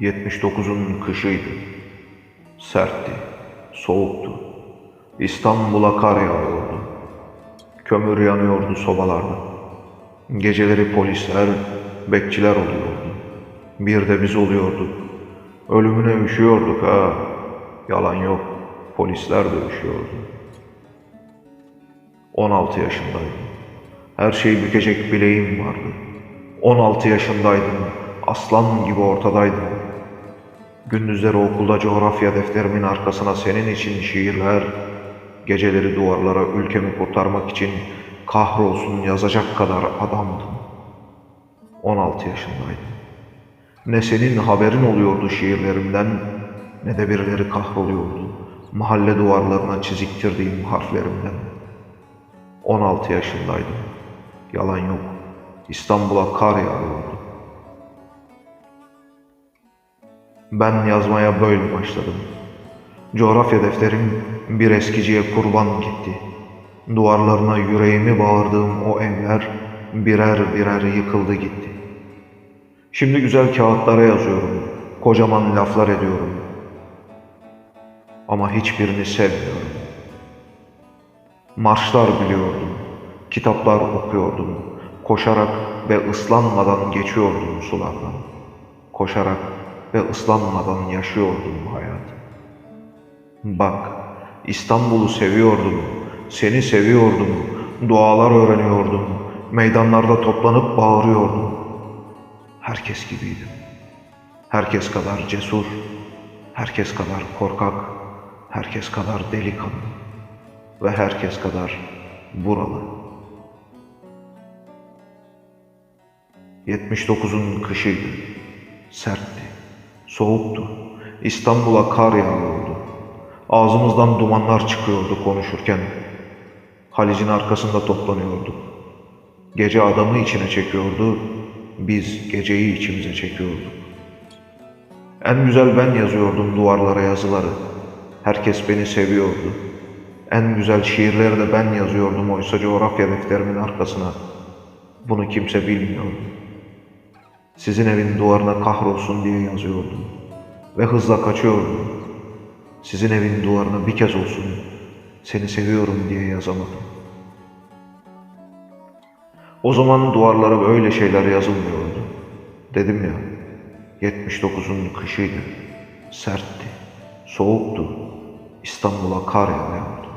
79'un kışıydı. Sertti, soğuktu. İstanbul'a kar yağıyordu. Kömür yanıyordu sobalarda. Geceleri polisler, bekçiler oluyordu. Bir de biz oluyorduk. Ölümüne üşüyorduk ha. Yalan yok. Polisler de üşüyordu. 16 yaşındaydım. Her şeyi bükecek bileğim vardı. 16 yaşındaydım. Aslan gibi ortadaydım. Gündüzleri okulda coğrafya defterimin arkasına senin için şiirler, geceleri duvarlara ülkemi kurtarmak için kahrolsun yazacak kadar adamdım. 16 yaşındaydım. Ne senin haberin oluyordu şiirlerimden ne de birileri kahroluyordu mahalle duvarlarına çiziktirdiğim harflerimden. 16 yaşındaydım. Yalan yok. İstanbul'a kar yağıyordu. Ben yazmaya böyle başladım. Coğrafya defterim bir eskiciye kurban gitti. Duvarlarına yüreğimi bağırdığım o evler birer birer yıkıldı gitti. Şimdi güzel kağıtlara yazıyorum. Kocaman laflar ediyorum. Ama hiçbirini sevmiyorum. Marşlar biliyordum. Kitaplar okuyordum. Koşarak ve ıslanmadan geçiyordum sulardan. Koşarak ve ıslanmadan yaşıyordum hayatı. Bak, İstanbul'u seviyordum. Seni seviyordum. Dualar öğreniyordum. Meydanlarda toplanıp bağırıyordum. Herkes gibiydim. Herkes kadar cesur, herkes kadar korkak, herkes kadar delikanlı ve herkes kadar buralı. 79'un kışıydı. Sertti, soğuktu. İstanbul'a kar yağıyordu. Ağzımızdan dumanlar çıkıyordu konuşurken. Halicin arkasında toplanıyorduk. Gece adamı içine çekiyordu, biz geceyi içimize çekiyorduk. En güzel ben yazıyordum duvarlara yazıları. Herkes beni seviyordu. En güzel şiirleri de ben yazıyordum oysa coğrafya defterimin arkasına. Bunu kimse bilmiyordu. Sizin evin duvarına kahrolsun diye yazıyordum. Ve hızla kaçıyordum. Sizin evin duvarına bir kez olsun seni seviyorum diye yazamadım. O zaman duvarlara böyle şeyler yazılmıyordu. Dedim ya, 79'un kışıydı. Sertti, soğuktu. İstanbul'a kar yağıyordu.